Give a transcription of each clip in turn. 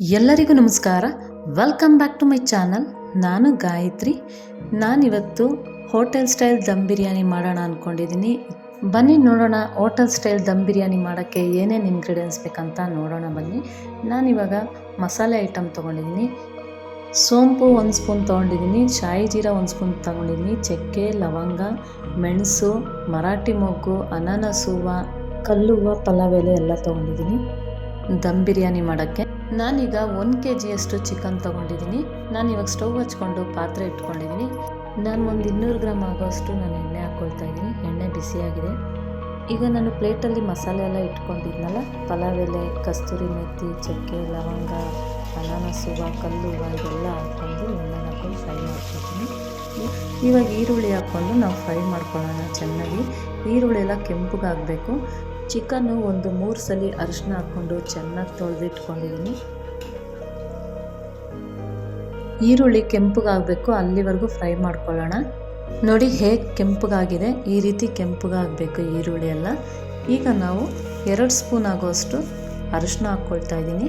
ಎಲ್ಲರಿಗೂ ನಮಸ್ಕಾರ. Welcome back to my channel ನಾನು ಗಾಯತ್ರಿ. ನಾನಿವತ್ತು ಹೋಟೆಲ್ ಸ್ಟೈಲ್ ದಮ್ ಬಿರಿಯಾನಿ ಮಾಡೋಣ ಅಂದ್ಕೊಂಡಿದ್ದೀನಿ ಬನ್ನಿ ನೋಡೋಣ ಹೋಟೆಲ್ ಸ್ಟೈಲ್ ದಮ್ ಬಿರಿಯಾನಿ ಮಾಡೋಕ್ಕೆ ಏನೇನು ಇಂಗ್ರೀಡಿಯೆಂಟ್ಸ್ ಬೇಕಂತ ನೋಡೋಣ ಬನ್ನಿ. ನಾನಿವಾಗ ಮಸಾಲೆ ಐಟಮ್ ತೊಗೊಂಡಿದ್ದೀನಿ. ಸೋಂಪು ಒಂದು ಸ್ಪೂನ್ ತೊಗೊಂಡಿದ್ದೀನಿ. ಶಾಯಿ ಜೀರಾ ಒಂದು ಸ್ಪೂನ್ ತೊಗೊಂಡಿದ್ದೀನಿ. ಚಕ್ಕೆ, ಲವಂಗ, ಮೆಣಸು, ಮರಾಠಿ ಮೊಗ್ಗು, ಅನಾನಸ್ ಹೂವು ಕಲ್ಲು ಹೂವು ಪಲಾವ್ ಎಲೆ ಎಲ್ಲ ತೊಗೊಂಡಿದ್ದೀನಿ. ದಮ್ ಬಿರಿಯಾನಿ ಮಾಡೋಕ್ಕೆ. ನಾನೀಗ ಒಂದು ಕೆ ಜಿಯಷ್ಟು ಚಿಕನ್ ತೊಗೊಂಡಿದ್ದೀನಿ. ನಾನು ಇವಾಗ ಸ್ಟವ್ ಹಚ್ಕೊಂಡು ಪಾತ್ರೆ ಇಟ್ಕೊಂಡಿದ್ದೀನಿ. ನಾನು ಒಂದು ಇನ್ನೂರು ಗ್ರಾಮ್ ಆಗೋಷ್ಟು ನಾನು ಎಣ್ಣೆ ಹಾಕ್ಕೊಳ್ತಾ ಇದ್ದೀನಿ. ಎಣ್ಣೆ ಬಿಸಿಯಾಗಿದೆ. ಈಗ ನಾನು ಪ್ಲೇಟಲ್ಲಿ ಮಸಾಲೆ ಎಲ್ಲ ಇಟ್ಕೊಂಡಿದ್ನಲ್ಲ, ಪಲಾವ್ ಎಲೆ, ಕಸ್ತೂರಿ ಮೆತ್ತಿ ಚಕ್ಕೆ, ಲವಂಗ, ಅನಾನಸು, ಹೂವು, ಕಲ್ಲು, ಹೂವು ಇದೆಲ್ಲ ಹಾಕ್ಕೊಂಡು ಎಣ್ಣೆ ಹಾಕ್ಕೊಂಡು ಫ್ರೈ ಮಾಡ್ಕೊಳ್ತೀನಿ ಇವಾಗ ಈರುಳ್ಳಿ ಹಾಕ್ಕೊಂಡು ನಾವು ಫ್ರೈ ಮಾಡ್ಕೊಳ್ಳೋಣ ಚೆನ್ನಾಗಿ. ಈರುಳ್ಳಿ ಎಲ್ಲ ಕೆಂಪಗಾಗಬೇಕು. ಚಿಕನ್ನು ಒಂದು ಮೂರು ಸಲ ಅರಿಶಿನ ಹಾಕ್ಕೊಂಡು ಚೆನ್ನಾಗಿ ತೊಳೆದಿಟ್ಕೊಂಡಿದ್ದೀನಿ. ಈರುಳ್ಳಿ ಕೆಂಪಗಾಗಬೇಕು, ಅಲ್ಲಿವರೆಗೂ ಫ್ರೈ ಮಾಡ್ಕೊಳ್ಳೋಣ. ನೋಡಿ ಹೇಗೆ ಕೆಂಪಗಾಗಿದೆ, ಈ ರೀತಿ ಕೆಂಪಗಾಗಬೇಕು ಈರುಳ್ಳಿ ಎಲ್ಲ. ಈಗ ನಾವು ಎರಡು ಸ್ಪೂನ್ ಆಗೋಷ್ಟು ಅರಿಶಿನ ಹಾಕ್ಕೊಳ್ತಾ ಇದ್ದೀನಿ.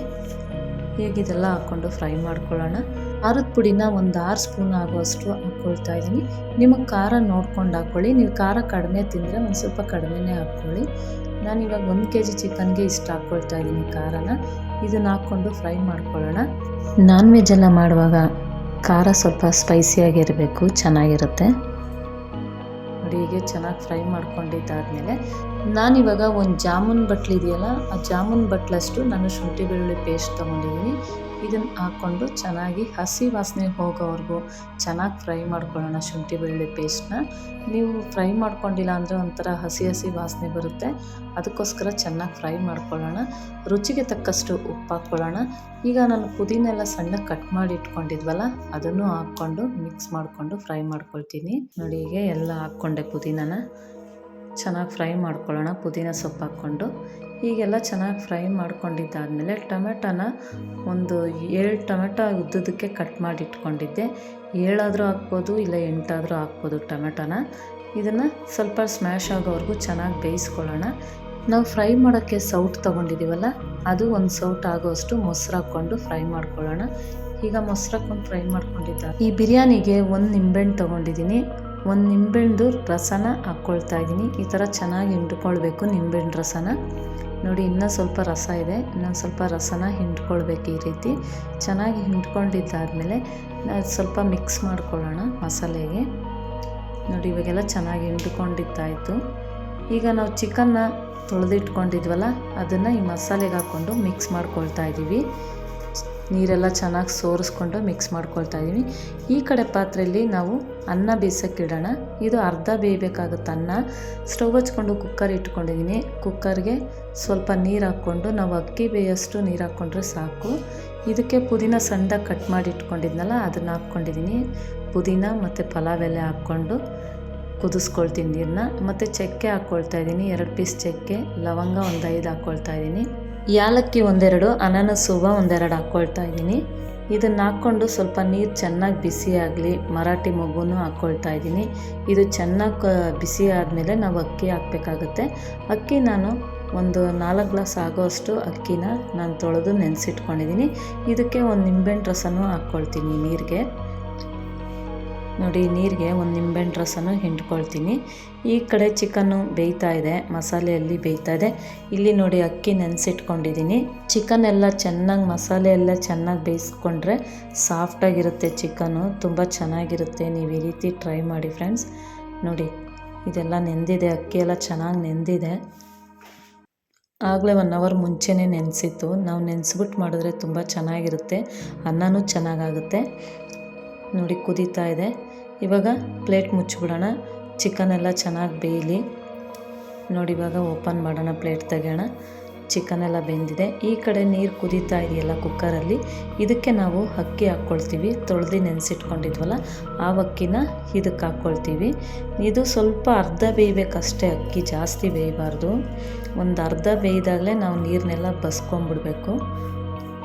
ಹೇಗಿದೆಲ್ಲ ಹಾಕ್ಕೊಂಡು ಫ್ರೈ ಮಾಡ್ಕೊಳ್ಳೋಣ. ಖಾರದ ಪುಡಿನ ಒಂದು ಆರು ಸ್ಪೂನ್ ಆಗುವಷ್ಟು ಹಾಕ್ಕೊಳ್ತಾ ಇದ್ದೀನಿ. ನಿಮಗೆ ಖಾರ ನೋಡ್ಕೊಂಡು ಹಾಕ್ಕೊಳ್ಳಿ ನೀವು ಖಾರ ಕಡಿಮೆ ತಿಂದರೆ ಒಂದು ಸ್ವಲ್ಪ ಕಡಿಮೆನೇ ಹಾಕ್ಕೊಳ್ಳಿ ನಾನು ಇವಾಗ ಒಂದು ಕೆ ಜಿ ಚಿಕನ್ಗೆ ಇಷ್ಟು ಹಾಕ್ಕೊಳ್ತಾ ಇದ್ದೀನಿ ಖಾರನ. ಇದನ್ನ ಹಾಕ್ಕೊಂಡು ಫ್ರೈ ಮಾಡ್ಕೊಳ್ಳೋಣ. ನಾನ್ ವೆಜ್ ಎಲ್ಲ ಮಾಡುವಾಗ ಖಾರ ಸ್ವಲ್ಪ ಸ್ಪೈಸಿಯಾಗಿರಬೇಕು ಚೆನ್ನಾಗಿರುತ್ತೆ. ನೋಡಿ, ಹೀಗೆ ಚೆನ್ನಾಗಿ ಫ್ರೈ ಮಾಡ್ಕೊಂಡಿದ್ದಾದಮೇಲೆ ನಾನಿವಾಗ ಒಂದು ಜಾಮೂನ್ ಬಟ್ಲಿದೆಯಲ್ಲ ಆ ಜಾಮೂನ್ ಬಟ್ಲಷ್ಟು ನಾನು ಶುಂಠಿ ಬೆಳ್ಳುಳ್ಳಿ ಪೇಸ್ಟ್ ತೊಗೊಂಡಿದ್ದೀನಿ. ಇದನ್ನು ಹಾಕ್ಕೊಂಡು ಚೆನ್ನಾಗಿ ಹಸಿ ವಾಸನೆ ಹೋಗೋವರೆಗೂ ಚೆನ್ನಾಗಿ ಫ್ರೈ ಮಾಡ್ಕೊಳ್ಳೋಣ ಶುಂಠಿ ಬೆಳ್ಳುಳ್ಳಿ ಪೇಸ್ಟ್ನ. ನೀವು ಫ್ರೈ ಮಾಡ್ಕೊಂಡಿಲ್ಲ ಅಂದರೆ ಒಂಥರ ಹಸಿ ಹಸಿ ವಾಸನೆ ಬರುತ್ತೆ. ಅದಕ್ಕೋಸ್ಕರ ಚೆನ್ನಾಗಿ ಫ್ರೈ ಮಾಡ್ಕೊಳ್ಳೋಣ. ರುಚಿಗೆ ತಕ್ಕಷ್ಟು ಉಪ್ಪು ಹಾಕ್ಕೊಳ್ಳೋಣ. ಈಗ ನಾನು ಪುದೀನೆಲ್ಲ ಸಣ್ಣಗೆ ಕಟ್ ಮಾಡಿ ಇಟ್ಕೊಂಡಿದ್ವಲ್ಲ, ಅದನ್ನು ಹಾಕ್ಕೊಂಡು ಮಿಕ್ಸ್ ಮಾಡಿಕೊಂಡು ಫ್ರೈ ಮಾಡ್ಕೊಳ್ತೀನಿ. ನೋಡಿ, ಹೀಗೆ ಎಲ್ಲ ಹಾಕ್ಕೊಂಡೆ ಪುದೀನನ. ಚೆನ್ನಾಗಿ ಫ್ರೈ ಮಾಡ್ಕೊಳ್ಳೋಣ. ಪುದೀನ ಸೊಪ್ಪು ಹಾಕ್ಕೊಂಡು. ಹೀಗೆಲ್ಲ ಚೆನ್ನಾಗಿ ಫ್ರೈ ಮಾಡ್ಕೊಂಡಿದ್ದಾದಮೇಲೆ ಟೊಮೆಟೊನ ಒಂದು ಏಳು ಟೊಮೆಟೊ ಉದ್ದುದಕ್ಕೆ ಕಟ್ ಮಾಡಿ ಇಟ್ಕೊಂಡಿದ್ದೆ ಏಳಾದರೂ ಹಾಕ್ಬೋದು, ಇಲ್ಲ ಎಂಟಾದರೂ ಹಾಕ್ಬೋದು ಟೊಮೆಟೊನ. ಇದನ್ನು ಸ್ವಲ್ಪ ಸ್ಮ್ಯಾಶ್ ಆಗೋವರೆಗೂ ಚೆನ್ನಾಗಿ ಬೇಯಿಸ್ಕೊಳ್ಳೋಣ. ನಾವು ಫ್ರೈ ಮಾಡೋಕ್ಕೆ ಸೌಟ್ ತೊಗೊಂಡಿದ್ದೀವಲ್ಲ ಅದು ಒಂದು ಸೌಟ್ ಆಗೋಷ್ಟು ಮೊಸರು ಹಾಕ್ಕೊಂಡು ಫ್ರೈ ಮಾಡ್ಕೊಳ್ಳೋಣ. ಈಗ ಮೊಸರು ಹಾಕ್ಕೊಂಡು ಫ್ರೈ ಮಾಡ್ಕೊಂಡಿದ್ದ ಈ ಬಿರಿಯಾನಿಗೆ ಒಂದು ನಿಂಬೆಹಣ್ಣು ತೊಗೊಂಡಿದ್ದೀನಿ. ಒಂದು ನಿಂಬೆಹಣ್ಣು ರಸನ ಹಾಕ್ಕೊಳ್ತಾ ಇದ್ದೀನಿ. ಈ ಥರ ಚೆನ್ನಾಗಿ ಹಿಂಡ್ಕೊಳ್ಬೇಕು ನಿಂಬೆಹಣ್ಣು ರಸನ. ನೋಡಿ ಇನ್ನೂ ಸ್ವಲ್ಪ ರಸ ಇದೆ. ಇನ್ನೊಂದು ಸ್ವಲ್ಪ ರಸನ ಹಿಂಡ್ಕೊಳ್ಬೇಕು ಈ ರೀತಿ. ಚೆನ್ನಾಗಿ ಹಿಂಡ್ಕೊಂಡಿದ್ದಾದಮೇಲೆ ಸ್ವಲ್ಪ ಮಿಕ್ಸ್ ಮಾಡ್ಕೊಳ್ಳೋಣ ಮಸಾಲೆಗೆ. ನೋಡಿ, ಇವಾಗೆಲ್ಲ ಚೆನ್ನಾಗಿ ಹಿಂಡ್ಕೊಂಡಿದ್ದಾಯಿತು. ಈಗ ನಾವು ಚಿಕನ್ನ ತೊಳೆದಿಟ್ಕೊಂಡಿದ್ವಲ್ಲ, ಅದನ್ನು ಈ ಮಸಾಲೆಗೆ ಹಾಕ್ಕೊಂಡು ಮಿಕ್ಸ್ ಮಾಡ್ಕೊಳ್ತಾ ಇದ್ದೀವಿ ನೀರೆಲ್ಲ ಚೆನ್ನಾಗಿ ಸೋರಿಸ್ಕೊಂಡು ಮಿಕ್ಸ್ ಮಾಡ್ಕೊಳ್ತಾ ಇದ್ದೀವಿ ಈ ಕಡೆ ಪಾತ್ರೆಯಲ್ಲಿ ನಾವು ಅನ್ನ ಬೇಯಿಸೋಕ್ಕಿಡೋಣ ಇದು ಅರ್ಧ ಬೇಯಬೇಕಾಗುತ್ತೆ ಅನ್ನ. ಸ್ಟವ್ ಹಚ್ಕೊಂಡು ಕುಕ್ಕರ್ ಇಟ್ಕೊಂಡಿದ್ದೀನಿ ಕುಕ್ಕರ್ಗೆ ಸ್ವಲ್ಪ ನೀರು ಹಾಕ್ಕೊಂಡು ನಾವು ಅಕ್ಕಿ ಬೇಯೋಷ್ಟು ನೀರು ಹಾಕ್ಕೊಂಡ್ರೆ ಸಾಕು. ಇದಕ್ಕೆ ಪುದೀನ ಸಣ್ಣದಾಗಿ ಕಟ್ ಮಾಡಿ ಇಟ್ಕೊಂಡಿದ್ನಲ್ಲ, ಅದನ್ನು ಹಾಕ್ಕೊಂಡಿದ್ದೀನಿ ಪುದೀನ ಮತ್ತು ಪಲಾವ್ ಎಲೆ ಹಾಕ್ಕೊಂಡು ಕುದಿಸ್ಕೊಳ್ತೀನಿ ನೀರನ್ನ ಮತ್ತು ಚಕ್ಕೆ ಹಾಕ್ಕೊಳ್ತಾ ಇದ್ದೀನಿ ಎರಡು ಪೀಸ್ ಚಕ್ಕೆ. ಲವಂಗ ಒಂದು ಐದು ಹಾಕ್ಕೊಳ್ತಾ ಇದ್ದೀನಿ ಯಾಲಕ್ಕಿ ಒಂದೆರಡು, ಅನಾನಸ್ ಒಂದೆರಡು ಹಾಕ್ಕೊಳ್ತಾ ಇದ್ದೀನಿ. ಇದನ್ನು ಹಾಕ್ಕೊಂಡು ಸ್ವಲ್ಪ ನೀರು ಚೆನ್ನಾಗಿ ಬಿಸಿ ಆಗಲಿ, ಮರಾಠಿ ಮಗುನೂ ಹಾಕ್ಕೊಳ್ತಾ ಇದ್ದೀನಿ. ಇದು ಚೆನ್ನಾಗಿ ಬಿಸಿ ಆದಮೇಲೆ ನಾವು ಅಕ್ಕಿ ಹಾಕಬೇಕಾಗುತ್ತೆ. ಅಕ್ಕಿ ನಾನು ಒಂದು ನಾಲ್ಕು ಗ್ಲಾಸ್ ಆಗೋಷ್ಟು ಅಕ್ಕಿನ ನಾನು ತೊಳೆದು ನೆನೆಸಿಟ್ಕೊಂಡಿದ್ದೀನಿ. ಇದಕ್ಕೆ ಒಂದು ನಿಂಬೆಹಣ್ಣು ರಸನೂ ಹಾಕ್ಕೊಳ್ತೀನಿ ನೀರಿಗೆ. ನೋಡಿ, ನೀರಿಗೆ ಒಂದು ನಿಂಬೆಹಣ್ಣು ರಸನ ಹಿಂಡ್ಕೊಳ್ತೀನಿ. ಈ ಕಡೆ ಚಿಕನ್ನು ಬೇಯ್ತಾ ಇದೆ, ಮಸಾಲೆಯಲ್ಲಿ ಬೇಯ್ತಾ ಇದೆ. ಇಲ್ಲಿ ನೋಡಿ, ಅಕ್ಕಿ ನೆನೆಸಿಟ್ಕೊಂಡಿದ್ದೀನಿ ಚಿಕನ್ ಎಲ್ಲ ಚೆನ್ನಾಗಿ, ಮಸಾಲೆ ಎಲ್ಲ ಚೆನ್ನಾಗಿ ಬೇಯಿಸ್ಕೊಂಡ್ರೆ ಸಾಫ್ಟಾಗಿರುತ್ತೆ ಚಿಕನ್ನು ತುಂಬ ಚೆನ್ನಾಗಿರುತ್ತೆ, ನೀವು ಈ ರೀತಿ ಟ್ರೈ ಮಾಡಿ ಫ್ರೆಂಡ್ಸ್ ನೋಡಿ, ಇದೆಲ್ಲ ನೆಂದಿದೆ, ಅಕ್ಕಿ ಎಲ್ಲ ಚೆನ್ನಾಗಿ ನೆಂದಿದೆ. ಆಗಲೇ ಒನ್ ಅವರ್ ಮುಂಚೆನೇ ನೆನೆಸಿತ್ತು. ನಾವು ನೆನೆಸ್ಬಿಟ್ಟು ಮಾಡಿದ್ರೆ ತುಂಬ ಚೆನ್ನಾಗಿರುತ್ತೆ, ಅನ್ನನೂ ಚೆನ್ನಾಗಾಗುತ್ತೆ. ನೋಡಿ ಕುದೀತಾ ಇದೆ. ಇವಾಗ ಪ್ಲೇಟ್ ಮುಚ್ಚಿಬಿಡೋಣ. ಚಿಕನ್ ಎಲ್ಲ ಚೆನ್ನಾಗಿ ಬೇಯಲಿ. ನೋಡಿ ಇವಾಗ ಓಪನ್ ಮಾಡೋಣ ಪ್ಲೇಟ್ ತೆಗೋಣ ಚಿಕನ್ ಎಲ್ಲ ಬೆಂದಿದೆ. ಈ ಕಡೆ ನೀರು ಕುದೀತಾ ಇದೆಯಲ್ಲ ಕುಕ್ಕರಲ್ಲಿ? ಇದಕ್ಕೆ ನಾವು ಅಕ್ಕಿ ಹಾಕ್ಕೊಳ್ತೀವಿ. ತೊಳೆದು ನೆನೆಸಿಟ್ಕೊಂಡಿದ್ವಲ್ಲ, ಆ ಅಕ್ಕಿನ ಇದಕ್ಕೆ ಹಾಕ್ಕೊಳ್ತೀವಿ. ಇದು ಸ್ವಲ್ಪ ಅರ್ಧ ಬೇಯಬೇಕಷ್ಟೇ ಅಕ್ಕಿ, ಜಾಸ್ತಿ ಬೇಯಬಾರ್ದು. ಒಂದು ಅರ್ಧ ಬೇಯ್ದಾಗಲೇ ನಾವು ನೀರನ್ನೆಲ್ಲ ಬಸ್ಕೊಂಬಿಡ್ಬೇಕು.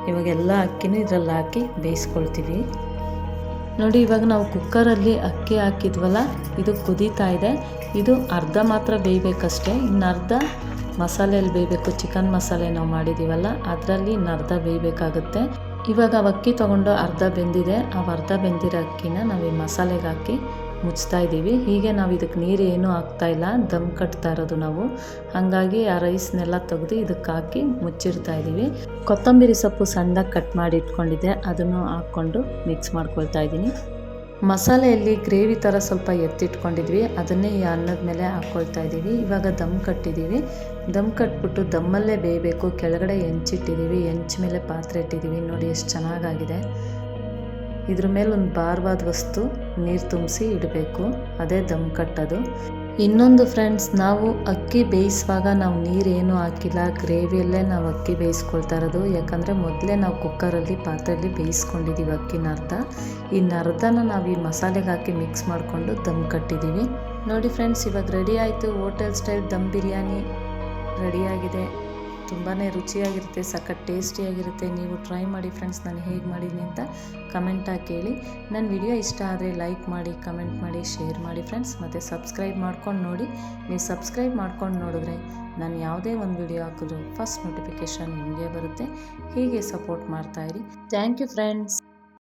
ಇವಾಗೆಲ್ಲ ಅಕ್ಕಿನೂ ಇದರಲ್ಲಿ ಹಾಕಿ ಬೇಯಿಸ್ಕೊಳ್ತೀವಿ. ನೋಡಿ, ಇವಾಗ ನಾವು ಕುಕ್ಕರಲ್ಲಿ ಅಕ್ಕಿ ಹಾಕಿದ್ವಲ್ಲ, ಇದು ಕುದೀತಾ ಇದೆ. ಇದು ಅರ್ಧ ಮಾತ್ರ ಬೇಯಬೇಕಷ್ಟೇ. ಇನ್ನು ಅರ್ಧ ಮಸಾಲೆಯಲ್ಲಿ ಬೇಯಬೇಕು. ಚಿಕನ್ ಮಸಾಲೆ ನಾವು ಮಾಡಿದ್ದೀವಲ್ಲ ಅದರಲ್ಲಿ ಇನ್ನು ಅರ್ಧ ಬೇಯಬೇಕಾಗುತ್ತೆ. ಇವಾಗ ಅಕ್ಕಿ ತೊಗೊಂಡು ಅರ್ಧ ಬೆಂದಿದೆ. ಆ ಅರ್ಧ ಬೆಂದಿರೋ ಅಕ್ಕಿನ ನಾವು ಈ ಮಸಾಲೆಗೆ ಹಾಕಿ ಮುಚ್ತಾ ಇದ್ದೀವಿ. ಹೀಗೆ ನಾವು ಇದಕ್ಕೆ ನೀರು ಏನೂ ಹಾಕ್ತಾ ಇಲ್ಲ. ದಮ್ ಕಟ್ತಾ ಇರೋದು ನಾವು. ಹಾಗಾಗಿ ಆ ರೈಸ್ನೆಲ್ಲ ತೆಗೆದು ಇದಕ್ಕೆ ಹಾಕಿ ಮುಚ್ಚಿರ್ತಾ ಇದ್ದೀವಿ. ಕೊತ್ತಂಬರಿ ಸೊಪ್ಪು ಸಣ್ಣದಾಗಿ ಕಟ್ ಮಾಡಿ ಇಟ್ಕೊಂಡಿದ್ದೆ. ಅದನ್ನು ಹಾಕ್ಕೊಂಡು ಮಿಕ್ಸ್ ಮಾಡ್ಕೊಳ್ತಾ ಇದ್ದೀನಿ. ಮಸಾಲೆಯಲ್ಲಿ ಗ್ರೇವಿ ಥರ ಸ್ವಲ್ಪ ಎತ್ತಿಟ್ಕೊಂಡಿದ್ವಿ. ಅದನ್ನೇ ಈ ಅನ್ನದ ಮೇಲೆ ಹಾಕ್ಕೊಳ್ತಾ ಇದ್ದೀವಿ. ಇವಾಗ ದಮ್ ಕಟ್ಟಿದ್ದೀವಿ. ದಮ್ ಕಟ್ಬಿಟ್ಟು ದಮ್ಮಲ್ಲೇ ಬೇಯಬೇಕು. ಕೆಳಗಡೆ ಹೆಂಚಿಟ್ಟಿದ್ದೀವಿ. ಹೆಂಚ್ ಮೇಲೆ ಪಾತ್ರೆ ಇಟ್ಟಿದ್ದೀವಿ. ನೋಡಿ ಎಷ್ಟು ಚೆನ್ನಾಗಾಗಿದೆ. ಇದ್ರ ಮೇಲೆ ಒಂದು ಭಾರವಾದ ವಸ್ತು ನೀರು ತುಂಬಿಸಿ ಇಡಬೇಕು, ಅದೇ ದಮ್ ಕಟ್ಟೋದು. ಇನ್ನೊಂದು ಫ್ರೆಂಡ್ಸ್ ನಾವು ಅಕ್ಕಿ ಬೇಯಿಸುವಾಗ ನಾವು ನೀರೇನು ಹಾಕಿಲ್ಲ ಗ್ರೇವಿಯಲ್ಲೇ ನಾವು ಅಕ್ಕಿ ಬೇಯಿಸ್ಕೊಳ್ತಾ ಇರೋದು. ಯಾಕಂದರೆ ಮೊದಲೇ ನಾವು ಕುಕ್ಕರಲ್ಲಿ ಪಾತ್ರೆಯಲ್ಲಿ ಬೇಯಿಸ್ಕೊಂಡಿದ್ದೀವಿ ಅಕ್ಕಿನ ಅರ್ಧ ಇನ್ನು ಅರ್ಧನ ನಾವು ಈ ಮಸಾಲೆಗೆ ಹಾಕಿ ಮಿಕ್ಸ್ ಮಾಡಿಕೊಂಡು ದಮ್ ಕಟ್ಟಿದ್ದೀವಿ ನೋಡಿ ಫ್ರೆಂಡ್ಸ್ ಇವಾಗ ರೆಡಿ ಆಯಿತು, ಹೋಟೆಲ್ ಸ್ಟೈಲ್ ದಮ್ ಬಿರಿಯಾನಿ ರೆಡಿಯಾಗಿದೆ ತುಂಬಾ ರುಚಿಯಾಗಿರುತ್ತೆ, ಸಖತ್ ಟೇಸ್ಟಿಯಾಗಿರುತ್ತೆ. ನೀವು ಟ್ರೈ ಮಾಡಿ ಫ್ರೆಂಡ್ಸ್ ನಾನು ಹೇಗೆ ಮಾಡಿದ್ದೀನಿ ಅಂತ ಕಮೆಂಟಾಗಿ ಕೇಳಿ. ನನ್ನ ವಿಡಿಯೋ ಇಷ್ಟ ಆದರೆ ಲೈಕ್ ಮಾಡಿ ಕಮೆಂಟ್ ಮಾಡಿ ಶೇರ್ ಮಾಡಿ ಫ್ರೆಂಡ್ಸ್ ಮತ್ತು ಸಬ್ಸ್ಕ್ರೈಬ್ ಮಾಡ್ಕೊಂಡು ನೋಡಿ. ನೀವು ಸಬ್ಸ್ಕ್ರೈಬ್ ಮಾಡ್ಕೊಂಡು ನೋಡಿದ್ರೆ ನಾನು ಯಾವುದೇ ಒಂದು ವಿಡಿಯೋ ಹಾಕಿದ್ರು ಫಸ್ಟ್ ನೋಟಿಫಿಕೇಷನ್ ನಿಮಗೆ ಬರುತ್ತೆ. ಹೀಗೆ ಸಪೋರ್ಟ್ ಮಾಡ್ತಾಯಿರಿ ಥ್ಯಾಂಕ್ ಯು ಫ್ರೆಂಡ್ಸ್